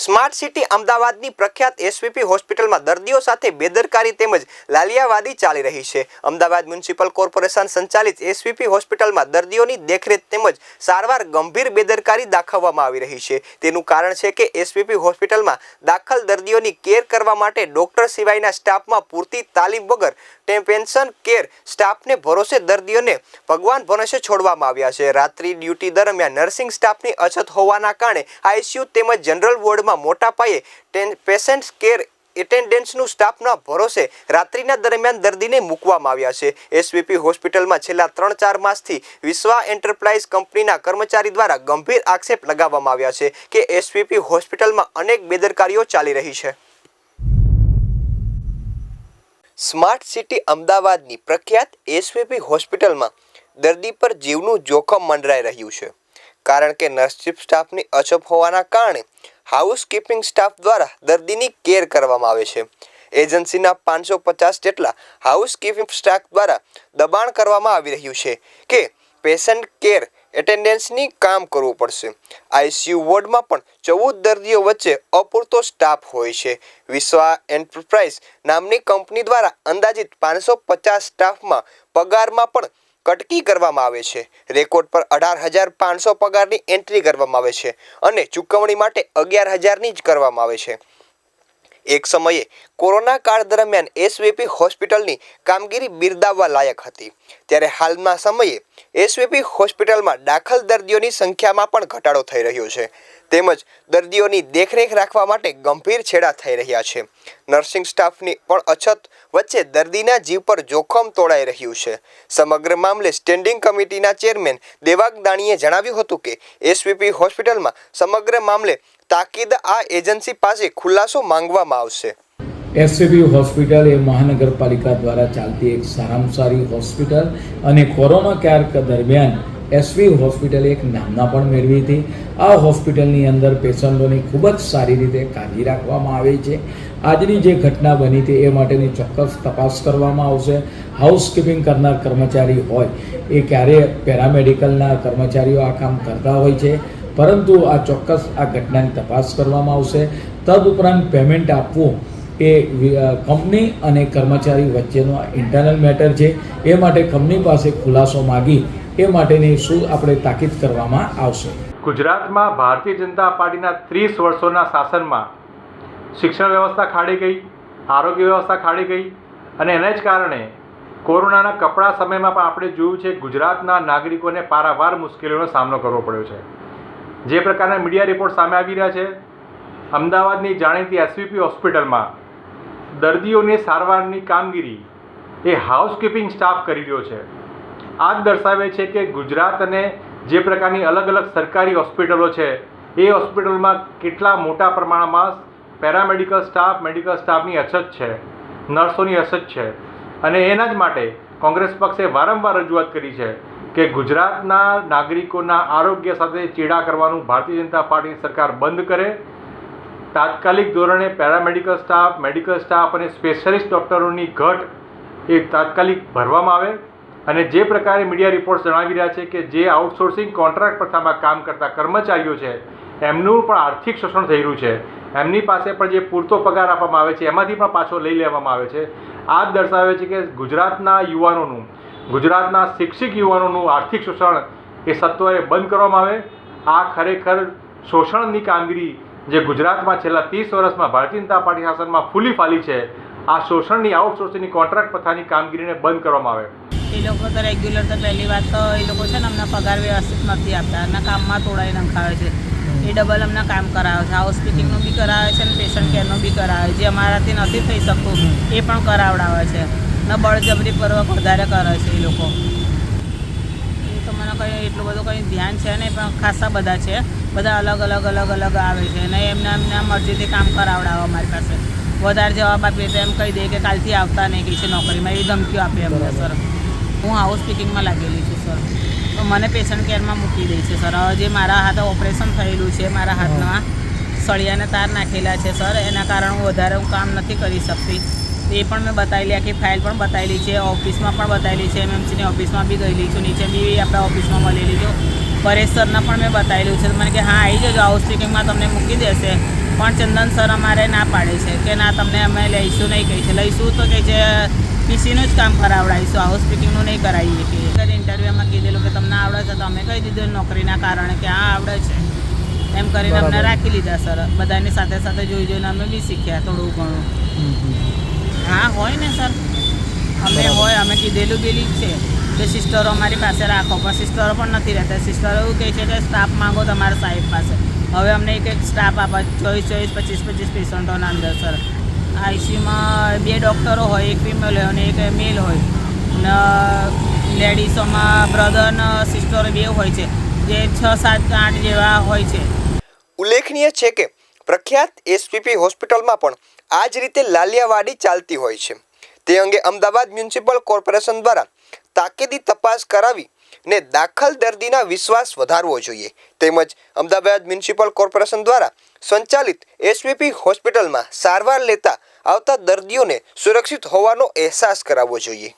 Smart city અમદાવાદની પ્રખ્યાત SVP હોસ્પિટલમાં દર્દીઓ સાથે બેદરકારી તેમજ લાલિયાવાદી ચાલી રહી છે. અમદાવાદ મ્યુનિસિપલ કોર્પોરેશન સંચાલિત એસવીપી હોસ્પિટલમાં દર્દીઓની દેખરેખ તેમજ સારવાર ગંભીર બેદરકારી દાખવવામાં આવી રહી છે. તેનું કારણ છે કે એસવીપી હોસ્પિટલમાં દાખલ દર્દીઓની કેર કરવા માટે ડોક્ટર સિવાયના સ્ટાફમાં પૂરતી તાલીમ વગર પેન્શન કેર સ્ટાફને ભરોસે દર્દીઓને ભગવાન ભરોસે છોડવામાં આવ્યા છે. રાત્રિ ડ્યુટી દરમિયાન નર્સિંગ સ્ટાફની અછત હોવાના કારણે આઈસીયુ તેમજ જનરલ વોર્ડમાં મોટા પાયે પેશન્ટ કેર એટેન્ડન્સનું સ્ટાફના ભરોસે રાત્રિના દરમિયાન દર્દીને મૂકવામાં આવ્યા છે. એસવીપી હોસ્પિટલમાં છેલ્લા ત્રણ ચાર માસથી વિશ્વા એન્ટરપ્રાઇઝ કંપનીના કર્મચારી દ્વારા ગંભીર આક્ષેપ લગાવવામાં આવ્યા છે કે એસવીપી હોસ્પિટલમાં અનેક બેદરકારીઓ ચાલી રહી છે. સ્માર્ટ સિટી અમદાવાદની પ્રખ્યાત એસવીપી હોસ્પિટલમાં દર્દી પર જીવનું જોખમ મંડરાઈ રહ્યું છે. કારણ કે નર્સિપ સ્ટાફની અછપ હોવાના કારણે હાઉસકીપિંગ સ્ટાફ દ્વારા દર્દીની કેર કરવામાં આવે છે. એજન્સીના પાંચસો પચાસ જેટલા હાઉસકીપિંગ સ્ટાફ દ્વારા દબાણ કરવામાં આવી રહ્યું છે કે પેશન્ટ કેર એટેન્ડન્સની કામ કરવું પડશે. આઈસીયુ વોર્ડમાં પણ ચૌદ દર્દીઓ વચ્ચે અપૂરતો સ્ટાફ હોય છે. વિશ્વા એન્ટરપ્રાઇઝ નામની કંપની દ્વારા અંદાજિત પાંચસો પચાસ સ્ટાફમાં પગારમાં પણ કટકી કરવામાં આવે છે. રેકોર્ડ પર અઢાર હજાર પાંચસો પગારની એન્ટ્રી કરવામાં આવે છે અને ચૂકવણી માટે અગિયાર હજારની જ કરવામાં આવે છે. એક સમયે કોરોના કાળ દરમિયાન એસવીપી હોસ્પિટલની કામગીરી બિરદાવવા લાયક હતી. ત્યારે હાલના સમયે એસવીપી હોસ્પિટલમાં દાખલ દર્દીઓની સંખ્યામાં પણ ઘટાડો થઈ રહ્યો છે. તેમજ દર્દીઓની દેખરેખ રાખવા માટે ગંભીર છેડા થઈ રહ્યા છે. નર્સિંગ સ્ટાફની પણ અછત વચ્ચે દર્દીના જીવ પર જોખમ તોડાઈ રહ્યું છે. સમગ્ર મામલે સ્ટેન્ડિંગ કમિટીના ચેરમેન દેવાગ દાણીએ જણાવ્યું હતું કે, એસવીપી હોસ્પિટલમાં સમગ્ર મામલે તાકીદ આ એજન્સી પાસે ખુલાસો માંગવામાં આવશે. એસસીબી હોસ્પિટલ એ મહાનગરપાલિકા દ્વારા ચાલતી એક સારામાં સારી હોસ્પિટલ અને કોરોના કેર દરમિયાન એસવી હોસ્પિટલ એક નામના પણ મેળવી હતી. આ હોસ્પિટલની અંદર પેશન્ટોની ખૂબ જ સારી રીતે કાળજી રાખવામાં આવે છે. આજની જે ઘટના બની હતી એ માટેની ચોક્કસ તપાસ કરવામાં આવશે. હાઉસકીપિંગ કરનાર કર્મચારી હોય એ ક્યારે પેરામેડિકલના કર્મચારીઓ આ કામ કરતા હોય છે. પરંતુ આ ચોક્કસ આ ઘટનાની તપાસ કરવામાં આવશે. તદઉપરાંત પેમેન્ટ આપવું એ કંપની અને કર્મચારી વચ્ચેનો ઇન્ટરનલ મેટર છે. એ માટે કંપની પાસે ખુલાસો માગી એ માટેની શું આપણે તાકીદ કરવામાં આવશે. ગુજરાતમાં ભારતીય જનતા પાર્ટીના ત્રીસ વર્ષોના શાસનમાં શિક્ષણ વ્યવસ્થા ખાડી ગઈ, આરોગ્ય વ્યવસ્થા ખાડી ગઈ અને એને જ કારણે કોરોનાના કપડા સમયમાં પણ આપણે જોયું છે ગુજરાતના નાગરિકોને પારાવાર મુશ્કેલીઓનો સામનો કરવો પડ્યો છે. જે પ્રકારના મીડિયા રિપોર્ટ સામે આવી રહ્યા છે. અમદાવાદની જાણીતી એસવીપી હોસ્પિટલમાં દર્દીઓની સારવારની કામગીરી એ હાઉસકીપિંગ સ્ટાફ કરી રહ્યો છે. આ દર્શાવે છે કે ગુજરાત અને જે પ્રકારની અલગ અલગ સરકારી હોસ્પિટલો છે, એ હોસ્પિટલમાં કેટલા મોટા પ્રમાણમાં પેરામેડિકલ સ્ટાફ, મેડિકલ સ્ટાફની અછત છે, નર્સોની અછત છે અને એના જ માટે કોંગ્રેસ પક્ષે વારંવાર રજૂઆત કરી છે કે ગુજરાતના નાગરિકોના આરોગ્ય સાથે ચેડા કરવાનું ભારતીય જનતા પાર્ટીની સરકાર બંધ કરે, તાત્કાલિક ધોરણે પેરામેડિકલ સ્ટાફ, મેડિકલ સ્ટાફ અને સ્પેશિયાલિસ્ટ ડૉક્ટરોની ઘટ એ તાત્કાલિક ભરવામાં આવે અને જે પ્રકારે મીડિયા રિપોર્ટ્સ જણાવી રહ્યા છે કે જે આઉટસોર્સિંગ કોન્ટ્રાક્ટ પ્રથામાં કામ કરતા કર્મચારીઓ છે, એમનું પણ આર્થિક શોષણ થઈ રહ્યું છે. એમની પાસે પણ જે પૂરતો પગાર આપવામાં આવે છે, એમાંથી પણ પાછો લઈ લેવામાં આવે છે. આ દર્શાવે છે કે ગુજરાતના યુવાનોનું ગુજરાતના શિક્ષિત યુવાનોનું આર્થિક શોષણ એ સત્વરે બંધ કરવામાં આવે. આ ખરેખર શોષણની કામગીરી જે ગુજરાતમાં છેલ્લા ત્રીસ વર્ષમાં ભારતીય જનતા પાર્ટી શાસનમાં ફૂલી ફાલી છે, આ શોષણની, આઉટસોર્સિંગની કોન્ટ્રાક્ટ પ્રથાની કામગીરીને બંધ કરવામાં આવે. એ લોકો તો રેગ્યુલર તો પહેલી વાત તો એ લોકો છે ને અમને પગાર વ્યવસ્થિત નથી આપતા. એમના કામમાં તોડાઈ નખાવે છે. એ ડબલ અમને કામ કરાવે છે. હાઉસ કીપિંગનું બી કરાવે છે ને પેશન્ટ કેરનું બી કરાવે જે અમારાથી નથી થઈ શકતું, એ પણ કરાવડાવે છે. ને બળજબરીપૂર્વક વધારે કરે છે એ લોકો. એ તો મને કંઈ એટલું બધું કંઈ ધ્યાન છે નહીં પણ ખાસા બધા છે. બધા અલગ અલગ અલગ અલગ આવે છે અને એમના એમના મરજીથી કામ કરાવડાવે અમારી પાસે. વધારે જવાબ આપીએ તો એમ કહી દે કે કાલથી આવતા નહીં કે છે નોકરીમાં એવી ધમકીઓ આપે અમને સર. હું હાઉસ પીકિંગમાં લાગેલી છું સર. તો મને પેશન્ટ કેરમાં મૂકી દે છે સર. હવે જે મારા હાથે ઓપરેશન થયેલું છે મારા હાથમાં સળિયાને તાર નાખેલા છે સર. એના કારણે હું વધારે હું કામ નથી કરી શકતી. એ પણ મેં બતાવેલી આખી ફાઇલ પણ બતાવેલી છે ઓફિસમાં પણ બતાવેલી છે એમએમસીની ઓફિસમાં બી ગયેલી છું નીચે બી આપણે ઓફિસમાં મળેલી છું. પરેશ સરને પણ મેં બતાવેલું છે. મને કે હા આવી જજો હાઉસ સ્પીકિંગમાં તમને મૂકી દેશે. પણ ચંદન સર અમારે ના પાડે છે કે ના તમને અમે લઈશું નહીં કહે છે. લઈશું તો કહે છે પીસીનું જ કામ કરાવડાવીશું હાઉસ સ્પીકિંગનું નહીં કરાવીએ કે એક ઇન્ટરવ્યૂમાં કીધેલું કે તમને આવડે છે તો અમે કહી દીધું નોકરીના કારણે કે હા આવડે છે. એમ કરીને અમને રાખી લીધા સર બધાની સાથે સાથે જોઈ જોઈને અમે બી શીખ્યા થોડું ઘણું. હા હોય ને સર. અમે હોય અમે કીધેલું બેલી જ છે. કે સિસ્ટરો અમારી પાસે રાખો પણ સિસ્ટરો પણ નથી રહેતા. સિસ્ટરો એવું કહે છે કે સ્ટાફ માંગો તમારા સાહેબ પાસે. હવે અમને એક એક સ્ટાફ આપે ચોવીસ ચોવીસ પચીસ પચીસ પેશન્ટોના અંદર સર. આઈસીયુમાં બે ડૉક્ટરો હોય એક ફિમેલ હોય અને એક મેલ હોય. ને લેડીઝોમાં બ્રધર ને સિસ્ટર બે હોય છે. જે છ સાત આઠ જેવા હોય છે. ઉલ્લેખનીય છે કે પ્રખ્યાત એસપીપી હોસ્પિટલમાં પણ આ જ રીતે લાલિયાવાડી ચાલતી હોય છે. તે અંગે અમદાવાદ મ્યુનિસિપલ કોર્પોરેશન દ્વારા તાકીદી તપાસ કરાવી ને દાખલ દર્દીના વિશ્વાસ વધારવો જોઈએ. તેમજ અમદાવાદ મ્યુનિસિપલ કોર્પોરેશન દ્વારા સંચાલિત એસવીપી હોસ્પિટલમાં સારવાર લેતા આવતા દર્દીઓને સુરક્ષિત હોવાનો અહેસાસ કરાવવો જોઈએ.